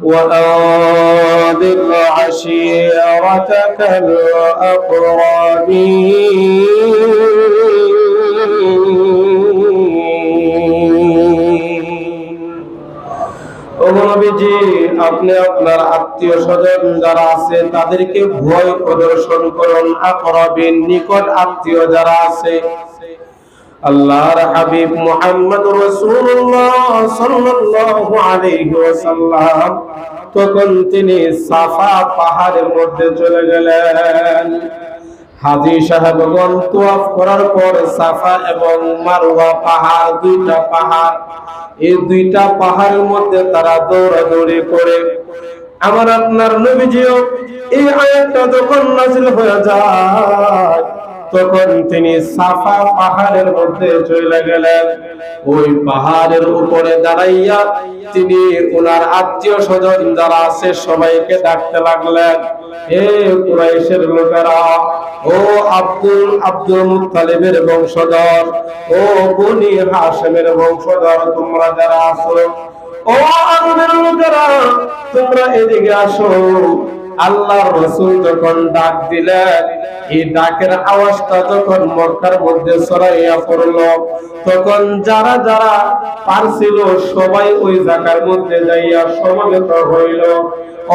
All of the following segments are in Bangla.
وأنذر عشيرتك الأقربين নবীজি আপনি আপনার আত্মীয় স্বজন যারা আছে তাদেরকে ভয় প্রদর্শন করুন আকরাবিন নিকট আত্মীয় যারা আছে আল্লাহর হাবিব মুহাম্মদ রাসূলুল্লাহ সাল্লাল্লাহু আলাইহি ওয়াসাল্লাম তখন তিনি সাফা পাহাড়ের মধ্যে চলে গেলেন। হাজি সাহেবগণ তোয়াফ করার পর সাফা এবং মারওয়া পাহাড়, দুইটা পাহাড়, এই দুইটা পাহাড়ের মধ্যে তারা দৌড়াদৌড়ি করে। আমার আপনার নবীজিও এই আয়াতটা যখন নাজিল হয়ে যায় তখন তিনি সাফা পাহাড়ের মধ্যে চলে গেলেন। ওই পাহাড়ের উপরে দাঁড়াইয়া তিনি ওনার আত্মীয় স্বজন যারা আছে সবাইকে ডাকতে লাগলেন। হে কুরাইশের লোকেরা, ও আব্দুল আব্দুল বংশধর, ও বনি বংশধর, তোমরা যারা আছো, ও আরবের লোকেরা, তোমরা এদিকে আসো। আল্লাহর রসুল যখন ডাক দিলেন এই ডাকের আওয়াজটা যখন মক্কার মধ্যে ছড়াইয়া পড়ল, তখন যারা যারা পারছিল সবাই ওই জায়গার মধ্যে যাইয়া সমবেত হইল।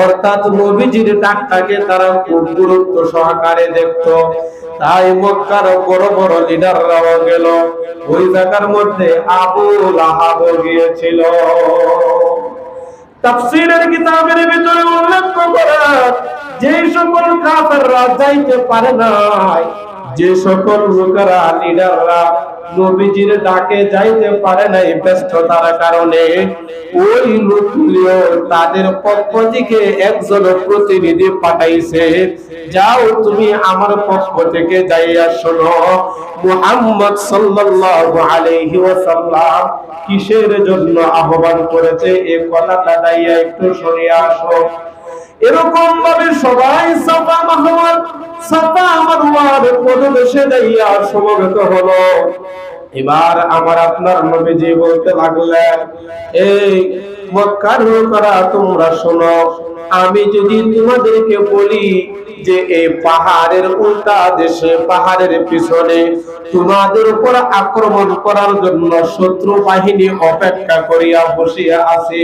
অর্থাৎ নবীজির ডাকটাকে তারা খুব গুরুত্ব সহকারে দেখত। তাই মক্কার বড় বড় লিডাররাও গেল। ওই জায়গার মধ্যে আবু লাহাব গিয়েছিল। তাফসীরের কিতাবের ভিতরে উল্লেখ করা যে সকল কাফেররা যাইতে পারে নাই যে সকল লোকেরা লিডাররা নবীজির ডাকে যাইতে পারে নাই ব্যস্ততার কারণে, ওই লোকগুলিও তাদের পক্ষ থেকে একজন প্রতিনিধি পাঠাইছে, যাও তুমি আমার পক্ষ থেকে যাইয়া শোনো, মুহাম্মদ সাল্লাল্লাহু আলাইহি ওয়াসাল্লাম কিসের জন্য আহ্বান করেছে? এই কথাটা যাইয়া একটু শুনে আসো। এরকম ভাবে সবাই সাফা মাহমুদ, সাফা মারওয়ার পদদেশে যাইয়া সমবেত হলো। এবার আমার আপনার নবীজি বলতে লাগলেন, এই মক্কার লোকেরা তোমরা শোনো, আমি যদি তোমাদেরকে বলি যে এই পাহাড়ের উল্টা দেশে, পাহাড়ের পিছনে তোমাদের উপর আক্রমণ করার জন্য শত্রু বাহিনী অপেক্ষা করিয়া বসিয়া আছে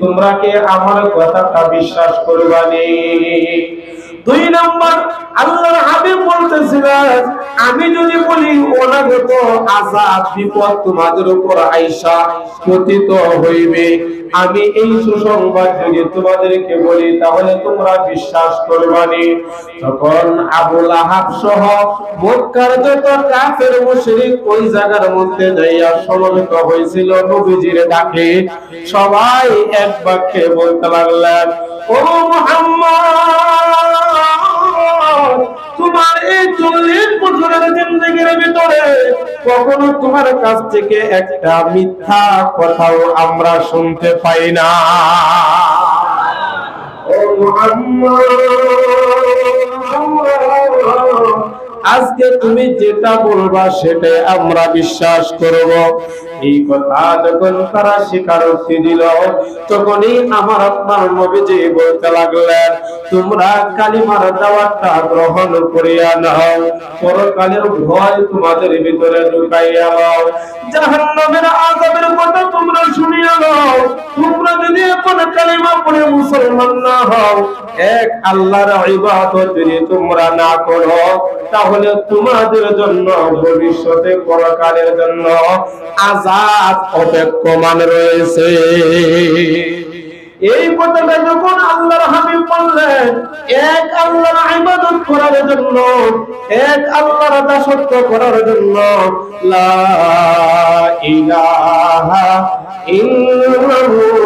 তোমরা কে আমার কথাটা বিশ্বাস করবানি দুই নম্বর, আল্লাহর হাবিব বলতেছিলেন, আমি যদি বলি অনাগত আজাদ বিপদ তোমাদের উপর আইসা পতিত হইবে। আমি এই সুসংবাদ যদি তোমাদেরকে বলি, তাহলে তোমরা বিশ্বাস করবানি তখন আবুল আহাব সহ মক্কার যত কাফের মুশরিক ওই জায়গার মধ্যে যাইয়া সমবেত হয়েছিল নবীজির ডাকে। সবাই এক বাক্যে বলতে লাগলেন, ও মুহাম্মদ কখনো তোমার কাছ থেকে একটা মিথ্যা কথাও আমরা শুনতে পাই না। আজকে তুমি যেটা বলবা সেটা আমরা বিশ্বাস করব। এই কথা যখন তারা স্বীকারোক্তি দিল, তখনই আমার আপনার নবীজি বলতে লাগলেন, তোমরা কালিমার দাওয়াতটা গ্রহণ করিয়া নাও। পরকালের ভয় তোমাদের ভিতরে ঢুকাইয়া নাও জাহান্নামের আযাবের কথা তোমরা শুনিয়া নাও। তোমরা যদি এখন কালিমা পড়ে মুসলমান না হও, এক আল্লাহর ইবাদত যদি তোমরা না করো তাহলে তোমাদের জন্য, ভবিষ্যতে পরকালের জন্য আজাদ অপেক্ষমান রয়েছে। এই কথাটা যখন আল্লাহর হাবিব বললেন, এক আল্লাহর ইবাদত করার জন্য, এক আল্লাহর দাসত্ব করার জন্য, লা ইলাহা ইল্লাল্লাহু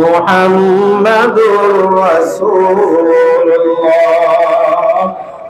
মুহাম্মাদুর রাসূলুল্লাহ।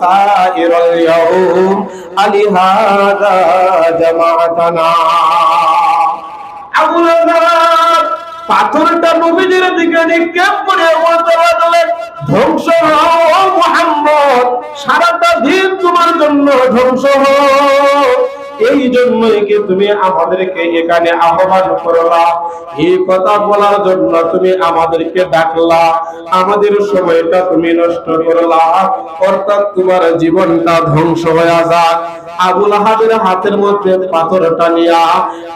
সাইরাল ইয়াউম আলিহাদা জামাআতানা আবু লাহাব পাথরটা নবীদের দিকে নিক্ষেপ করে বলতে লাগলেন ধ্বংস হও সারাটা দিন তোমার জন্য ধ্বংস হও। এই জন্যই কি তুমি আমাদেরকে এখানে আহ্বান করলা? এই কথা বলার জন্য তুমি আমাদেরকে ডাকলা। আমাদের সময়টা তুমি নষ্ট করলা। অর্থাৎ তোমার জীবনটা ধ্বংস হয়ে যাক। আবুল আহাবের হাতের মধ্যে পাথরটা নিয়া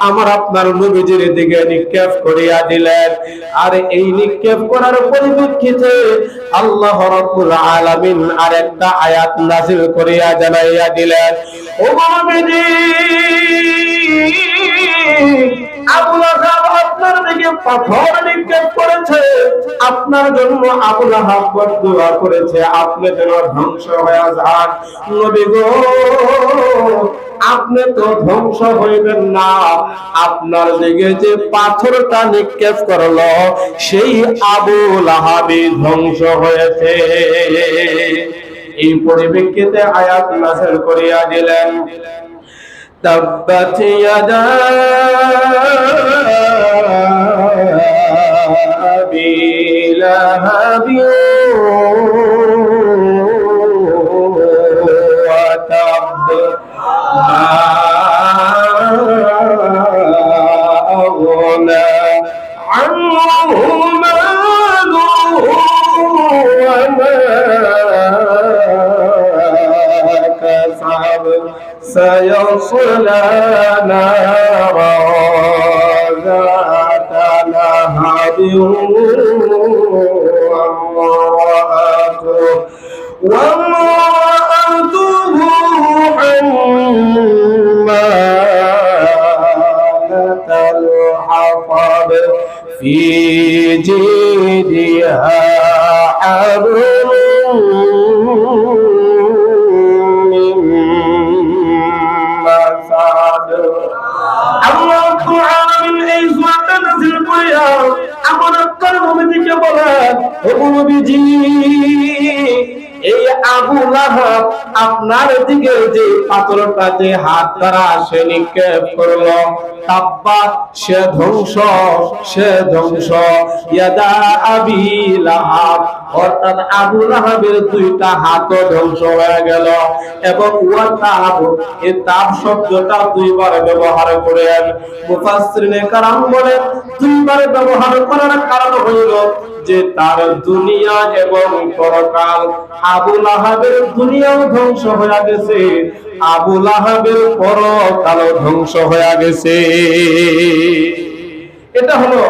আমার আপনার নবীজির দিকে নিক্ষেপ করিয়া দিলেন। আর এই নিক্ষেপ করার পরিপ্রেক্ষিতে আল্লাহ রাব্বুল আলামিন আরেকটা আয়াত নাযিল করিয়া জানাইয়া দিলেন ও নবীজি আপনার দিকে পাথর নিক্ষেপ করেছে আপনার জন্য আবুল আহাব দোয়া করেছে আপনি যেন ধ্বংস হয়ে যান নবী গো আপনি তো ধ্বংস হইবেন না আপনার দিকে যে পাথরটা নিক্ষেপ করলো সেই আবুল আহাবি ধ্বংস হয়েছে এই পরিপ্রেক্ষিতে আয়াত নাযিল করিয়া দিলেন تبت يدا أبي لهب الحطب في جيدها حبل من مسد আল্লাহ রাব্বুল আলামিন এই সূরাটা নাযিল করিয়া আমার আপনার নবীকে বলেন ও নবীজি এই আবু লাহাব আপনার দিকে যে পাথরটা যে হাত দ্বারা সে নিক্ষেপ করল তাব্বা সে ধ্বংস সে ধ্বংস। ইয়াদা আবি লাহাব, অর্থাৎ আবু লাহাবের দুইটা হাতও ধ্বংস হয়ে গেল। এবং ওয়া তাব এই তাব শব্দটা দুইবার ব্যবহার করেন। মুফাসসিরিনে কারাম বলেন, দুইবার ব্যবহার করার কারণ হইল যে তার দুনিয়া এবং পরকাল আবু লাহাবের দুনিয়াও ধ্বংস হয়ে গেছে। আবু লাহাবের পরকালও ধ্বংস হয়ে গেছে। এটা হলো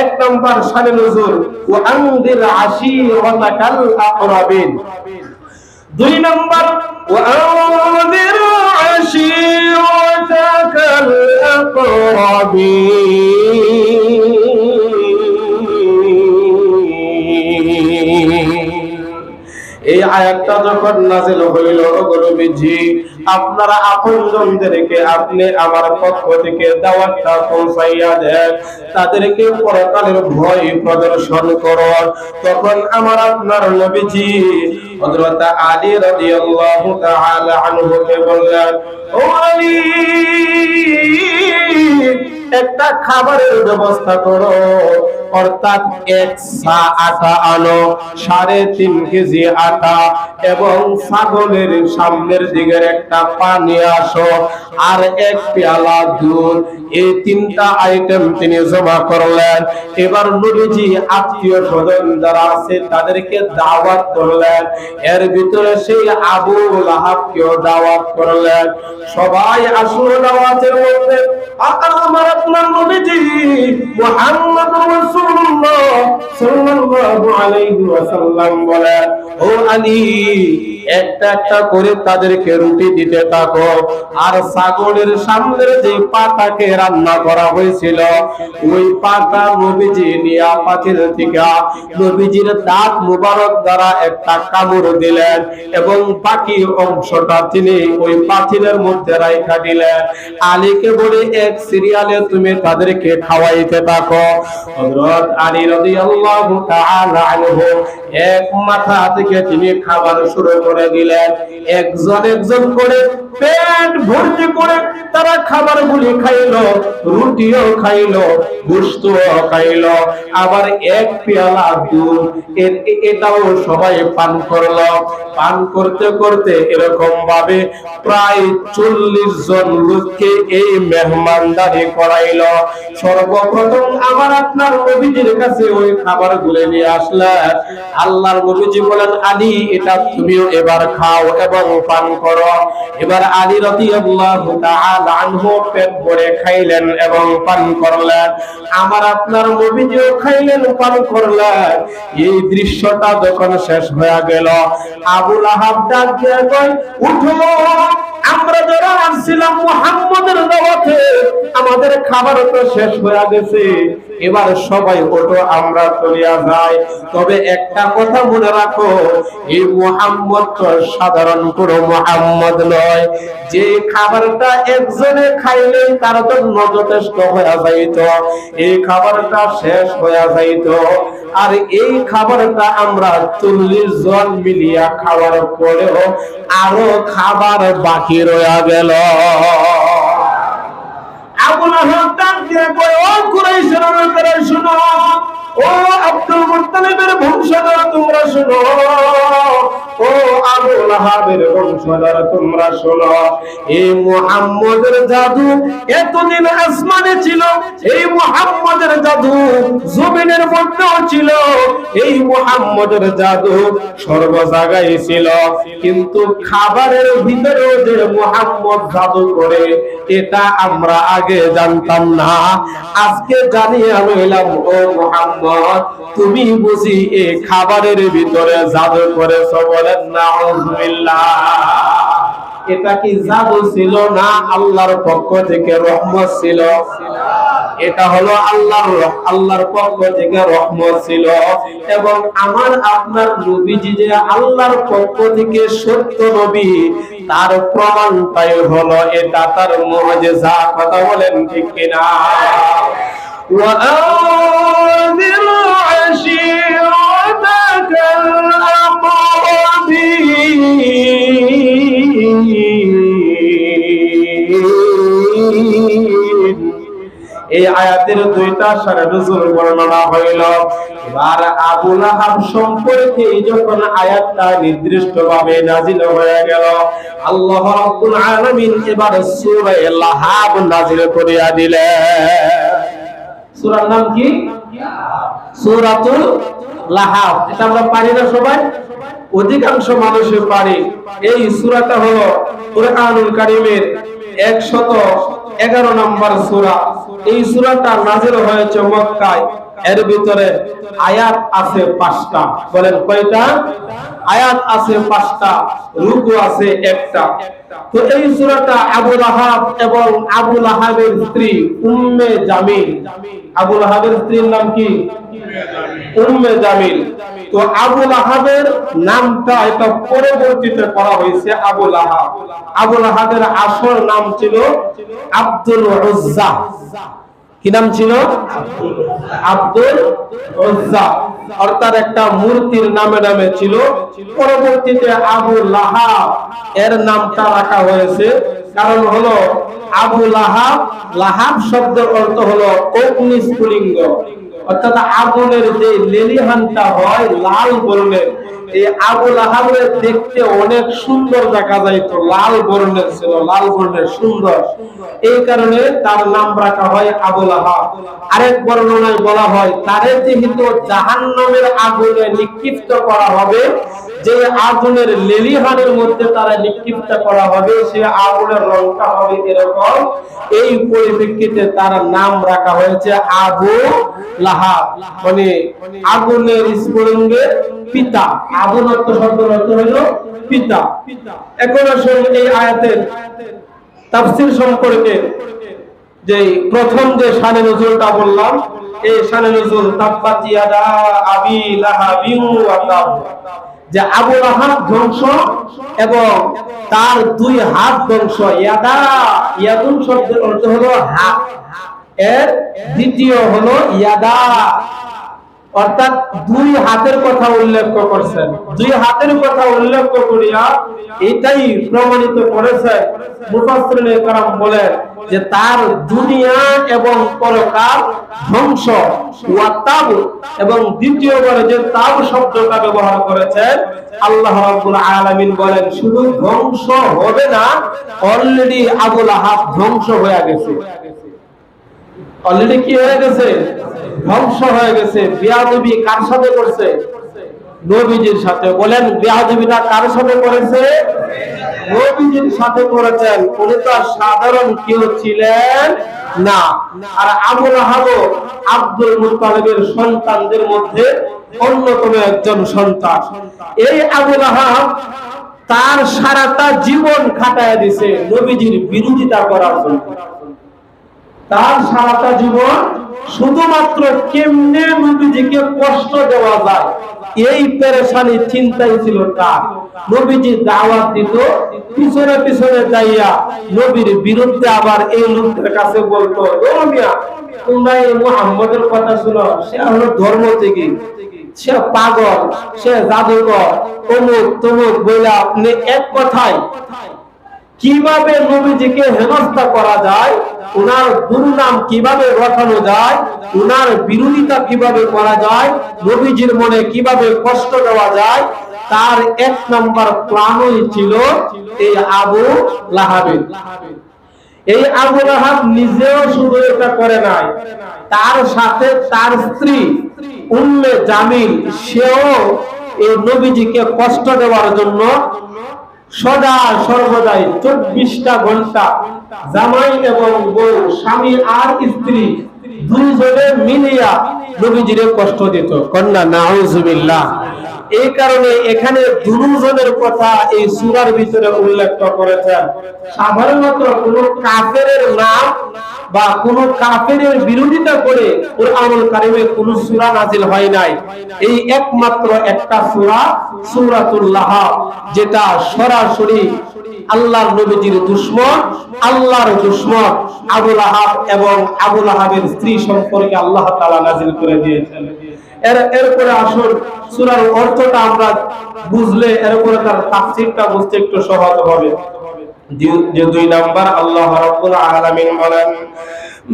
এক নাম্বার শানে নজুল ও আনদির আশিরাতাকাল আকরাবিন। দুই নাম্বার ও আনদির আশিরাতাকাল আকরাবিন। এই আয়াতটা যখন নাজিল হইল গরবিজি আপনারা আপনজনদেরকে আপনি আমার পক্ষ থেকে দাওয়াতটা পৌঁছাইয়া দেন। তাদেরকে পরকালের ভয় প্রদর্শন করুন। তখন আমার আপনার নবীজি হযরত আলী রাদিয়াল্লাহু তাআলা আনহুকে বললেন, ও আলী একটা খাবারের ব্যবস্থা করো। অর্থাৎ এক সা আটা আনো, সাড়ে তিন কেজি আটা এবং ছাগলের সামনের দিকের একটা পানি আসো। আর এক পেয়ালা দুধ, এই তিনটা আইটেম তিনি জমা করলেন। এবার নবীজি আত্মীয় স্বজন যারা আছে, তাদেরকে দাওয়াত করলেন। এর ভিতরে সেই আবু লাহাবকেও দাওয়াত করলেন। সবাই আসল দাওয়াতের মধ্যে আমার আপনার নবীজি মুহাম্মদ রাসূল রাসূলুল্লাহ সাল্লাল্লাহু আলাইহি ওয়াসাল্লাম বলেন, ও আলী, একটা একটা করে তাদেরকে রুটি দিতে থাকো। আর ছাগলের সামনের যে রান্না করা হয়েছিল, ওই নবীজি নিয়া পাখির থেকে নবীজির দাঁত মুবারক দ্বারা একটা কামড় দিলেন এবং বাকি অংশটা তিনি ওই পাথিলের মধ্যে রাইখা দিলেন। আলীকে বলে, এক সিরিয়ালে তুমি তাদেরকে খাওয়াইতে থাকো। হযরত আলী রাদিয়াল্লাহু তাআলা আনহু এক মাথা থেকে তিনি খাবার শুরু করে দিলেন। একজন একজন করে পেট ভর্তি করে তারা খাবারগুলি খাইলো, রুটিও খাইলো, গোশতও খাইলো। আবার এক পেয়ালা দুধ এটাও সবাই পান করল। পান করতে করতে এরকম ভাবে প্রায় চল্লিশ জন লোককে এই মেহমানদারি সর্বপ্রথম আমার আপনার নবীজির কাছে ওই খাবার গুলে নিয়ে আসলেন আল্লাহর নবীজি বলেন, আলী, এটা তুমিও এবার খাও এবং পান করো। এবার আলী রাদিয়াল্লাহু তাআলা আনহু পেট ভরে খাইলেন এবং পান করলেন। আমার আপনার নবীজিও খাইলেন, পান করলেন। এই দৃশ্যটা যখন শেষ হয়ে গেল আবুল আহাব ডাক দিয়ে কয়, উঠো, আমরা যারা আসছিলাম মুহাম্মদের দাওয়াতে আমাদের খাবার তো শেষ হয়ে গেছে। এবার সবাই ওঠো, আমরা চলিয়া যাই। তবে একটা কথা মনে রাখো, এই মুহাম্মদ তো সাধারণ কোনো মুহাম্মদ নয়। যে খাবারটা একজনে খাইলে তার জন্য যথেষ্ট হয়ে যাইত। এই খাবারটা শেষ হয়ে যাইত। আর এই খাবারটা আমরা চল্লিশ জন মিলিয়া খাওয়ার পরেও আরও খাবার বাকি রয়ে গেল। আবুল ডাক দিয়ে কয় জাদু এতদিন আসমানে ছিল, এই মুহাম্মদের জাদু জমিনের মধ্যেও ছিল। এই মুহাম্মদের জাদু সর্ব ছিল। কিন্তু খাবারের ভিতরেও যে মুহাম্মদ জাদু করে এটা আমরা আগে জানতাম না। আজকে জানিয়ে আমি এলাম ও মোহাম্মদ, তুমি বুঝি এ খাবারের ভিতরে জাদু করেছ বলেন না এটা কি জাদু ছিল না আল্লাহর পক্ষ থেকে রহমত ছিল? এটা হলো আল্লাহর আল্লাহর পক্ষ থেকে রহমত ছিল। এবং আমার আপনার নবীজি যে আল্লাহর পক্ষ থেকে সত্য নবী, তার প্রমাণটাই হলো এটা তার মুআজিজা কথা বলেন ঠিক কিনা? আয়াতের দুইটা সারে নজর বর্ণনা হইল। এবার আবু লাহাব সম্পর্কে যখন আয়াতটা নির্দিষ্টভাবে নাজিল হয়ে গেল, আল্লাহ রাব্বুল আলামিন এবার সূরা লাহাব নাজিল করিয়া দিলেন। সূরার নাম কি? সূরাতুল লাহাব। এটা আমরা পারি না সবাই? অধিকাংশ মানুষের পারি। এই সূরাটা হলো কুরআনুল কারীমের 111 নম্বর সূরা। এই সুরাটা নাযিল হয়েছে মক্কায়। এর ভিতরে আয়াত আছে পাঁচটা। বলেন কয়টা? আয়াত আছে পাঁচটা, রুকু আছে একটা। তো এই সূরাটা আবু লাহাব এবং আবু লাহাবের স্ত্রী উম্মে জামিল। আবু লাহাবের স্ত্রীর নাম কি? উম্মে জামিল। তো আবু লাহাবের নামটা এটা পরবর্তীতে করা হয়েছে আবু লাহাব। আবু লাহাবের আসল নাম ছিল আব্দুল উজ্জা। কি নাম ছিল? আব্দুল অর্থাৎ একটা মূর্তির নামে নামে ছিল। পরবর্তীতে আবু লাহা এর নামটা রাখা হয়েছে। কারণ হলো আবু লাহাব লাহাব শব্দের অর্থ হলো অগ্নি স্ফুলিঙ্গ অর্থাৎ আগুনের যে লেলিহানটা হয়, লাল বর্ণের, এই আহাবে দেখতে অনেক সুন্দর দেখা লাল বর্ণের ছিল, লাল বর্ণের সুন্দর। এই কারণে তার নাম রাখা হয় আবুল আহাব। আরেক বর্ণনায় বলা হয়, তারে যেহেতু জাহান্নামের আগুনে নিক্ষিপ্ত করা হবে যে আগুনের লেলিহানের মধ্যে তারা নিক্ষিপ্ত করা হবে, সে আগুনের রংটা হবে এরকম। এই পরিপ্রেক্ষিতে তার নাম রাখা হয়েছে আবু লাহাব। মানে আগুনের স্ফুলিঙ্গের পিতা। আগুন অর্থ শব্দের অর্থ হলো পিতা। এখন আসুন এই আয়াতের তাফসীর সম্পর্কে। যে প্রথম যে শানে নজরুলটা বললাম, এই শানে নজরুল তাব্বাত আবি লাহাবিউ ওয়া তাব যে আবু আহাব ধ্বংস এবং তার দুই হাত ধ্বংস। ইয়াদা, ইয়াদুন শব্দের অর্থ হলো হাত। এর দ্বিতীয় হলো ইয়াদা। অর্থাৎ দুই হাতের কথা উল্লেখ করছেন। দুই হাতের কথা উল্লেখ করিয়া এটাই প্রমাণিত করেছে মুফাসরাম যে তার দুনিয়া এবং পরকাল ধ্বংস। এবং দ্বিতীয়বারে যে তাব শব্দটা ব্যবহার করেছেন, আল্লাহ আলমিন বলেন, শুধু ধ্বংস হবে না অলরেডি আবুল আহাব ধ্বংস হয়ে গেছে। অলরেডি কি হয়ে গেছে? ধ্বংস হয়ে গেছে। বিয়াদবি কার সাথে করছে? নবীজির সাথে। বলেন, বিয়াদবিটা কার সাথে করেছে? নবীজির সাথে করেছেন। উনি তো সাধারণ কেউ ছিলেন না। আর আবুল আহাব আব্দুল মুত্তালিবের সন্তানদের মধ্যে অন্যতম একজন সন্তান। এই আবুল আহাব তার সারাটা জীবন খাটায় দিছে নবীজির বিরোধিতা করার জন্য। তার সারাটা জীবন শুধুমাত্র কেমনে নবীজিকে কষ্ট দেওয়া যায়, এই পেরেশানি চিন্তাই ছিল তার। নবীজি দাওয়াত দিত, পিছনে পিছনে যাইয়া নবীর বিরুদ্ধে আবার এই লোকদের কাছে বলতো তোমরা এই মুহাম্মদের কথা শুনো, সে হলো ধর্ম থেকে সে পাগল, সে জাদুকর, অমুক তমুক বইলা আপনি এক কথায় কীভাবে নবীজিকে হেনস্থা করা যায়? উনার দুর্নাম কীভাবে রটানো যায়? উনার বিরোধিতা কীভাবে করা যায়? নবীজির মনে কীভাবে কষ্ট দেওয়া যায়? তার এক নম্বর প্ল্যানই ছিল এই আবু লাহাবের। এই আবু লাহাব নিজেও শুধু এটা করে নাই। তার সাথে তার স্ত্রী উম্মে জামিল, সেও এই নবীজিকে কষ্ট দেওয়ার জন্য সদা সর্বদাই চব্বিশটা ঘণ্টা জামাই এবং বউ, স্বামী আর স্ত্রী দুইজনে মিলিয়া নবীজিরে কষ্ট দিত। কন্যা, নাউজুবিল্লাহ। এই কারণে এখানে দুজনের কথা এই সূরার ভিতরে উল্লেখ করেছেন। সাধারণত কোন কাফের নাম বা কোন কাফের বিরোধিতা করে কারিমে কোন নাজিল হয় নাই। এই একমাত্র একটা সূরা, সূরাতুল যেটা সরাসরি আল্লাহর নবীজির দুশ্মন, আল্লাহর দুশ্মন আবুল আহাব এবং আবুল আহাবের স্ত্রী সম্পর্কে আল্লাহ তাআলা নাজিল করে দিয়েছেন। এর এরপরে আসুন সুরার অর্থটা আমরা বুঝলে এরপরে তার তাফসিরটা বুঝতে একটু সহজ হবে। যে দুই নাম্বার, আল্লাহ রাব্বুল আলামিন বলেন,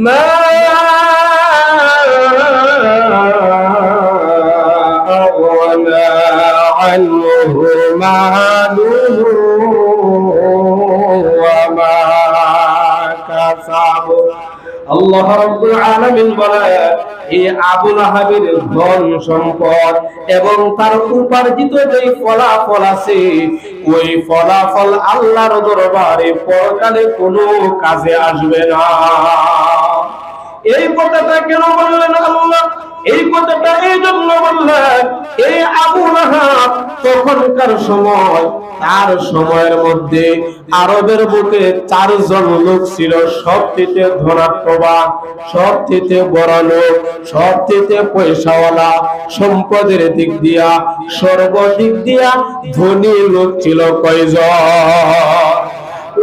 মা আল্লাহ রাব্বুল আলামিন বলেন আবুল আহাবের ধন সম্পদ এবং তার উপার্জিত যে ফলাফল আছে, ওই ফলাফল আল্লাহর দরবারে পরকালে কোনো কাজে আসবে না। এই কথাটা কেন বললেন আল্লাহ? এই কথাটা এই জন্য বললেন এই আবু লাহাব তখনকার সময়, তার সময়ের মধ্যে আরবের বুকে চারজন লোক ছিল, সবচেয়ে ধনাত্মবান সবচেয়ে বড় লোক, সবচেয়ে পয়সাওয়ালা, সম্পদের দিক দিয়া, সর্বদিক দিয়া ধনী লোক ছিল কয়জন?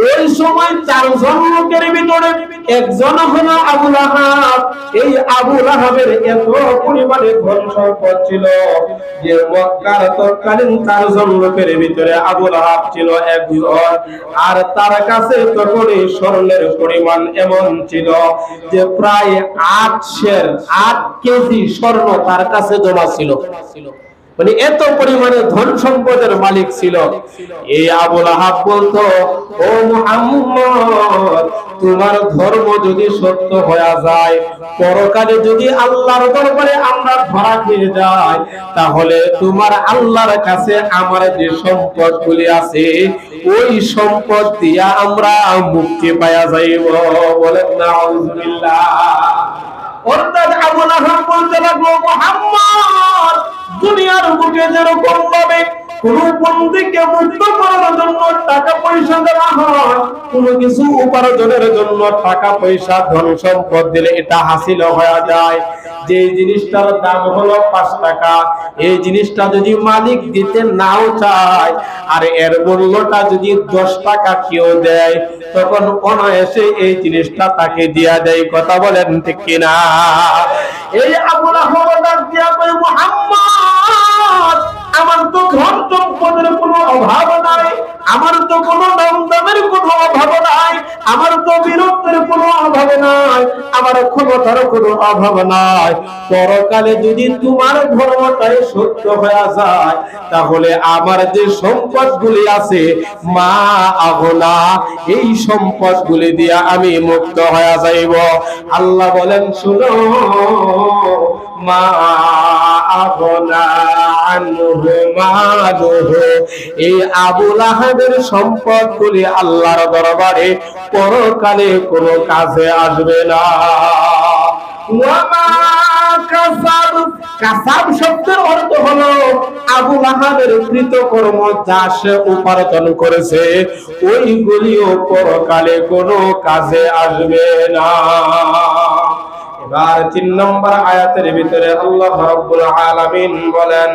ওই সময় চারজন লোকের ভিতরে একজন হলো আবুল আহাব এই আবুল আহাবের এত পরিমাণে ধন সম্পদ ছিল যে মক্কার তৎকালীন চারজন লোকের ভিতরে আবুল আহাব ছিল একজন। আর তার কাছে তখনই স্বর্ণের পরিমাণ এমন ছিল যে প্রায় আট শের আট কেজি স্বর্ণ তার কাছে জমা ছিল। মানে এত পরিমাণে ধন সম্পদের মালিক ছিল। এই আবুল আহাব ও মুহাম্মদ, তোমার ধর্ম যদি সত্য হয়ে যায়, পরকালে যদি আল্লাহর দরবারে আমরা ধরা খেয়ে যাই, তাহলে তোমার আল্লাহর কাছে আমার যে সম্পদগুলি আছে, ওই সম্পদ দিয়া আমরা মুক্তি পাওয়া যাইব। বলেন না অর্থাৎ আবুল আহাব বলতে লাগল মোহাম্মদ দুনিয়ার বুকে যেরকম ভাবে কোন বন্দীকে মুক্ত করার জন্য টাকা পয়সা দেওয়া হয়, কোন কিছু উপার্জনের জন্য টাকা পয়সা দিলে এটা যায়। যে জিনিসটার দাম পাঁচ টাকা, এই জিনিসটা যদি মালিক দিতে নাও চায়, আর এর মূল্যটা যদি দশ টাকা কেউ দেয়, তখন অনায়াসে এই জিনিসটা তাকে দিয়া দেয়। কথা বলেন ঠিক কিনা? এই মুহাম্মদ আমার তো ধন সম্পদের কোনো অভাব নাই, আমার তো কোনো দাম দামের কোনো অভাব নাই, আমার তো বীরত্বের কোনো অভাব নাই, আমার ক্ষমতার কোনো অভাব নাই। পরকালে যদি তোমার ধর্মটাই সত্য হয়ে যায়, তাহলে আমার যে সম্পদগুলি আছে, মা আগলা এই সম্পদগুলি দিয়া আমি মুক্ত হয়ে যাইব। আল্লাহ বলেন, শুনো, মা আল্লাহর দরবারে পরকালে কোনো কাজে আসবে না। কাসাব শব্দের অর্থ হলো আবুল আহাবের কৃতকর্ম যা সে উপার্জন করেছে, ওইগুলিও পরকালে কোনো কাজে আসবে না। এবার তিন নম্বর আয়াতের ভিতরে আল্লাহ রাব্বুল আলামিন বলেন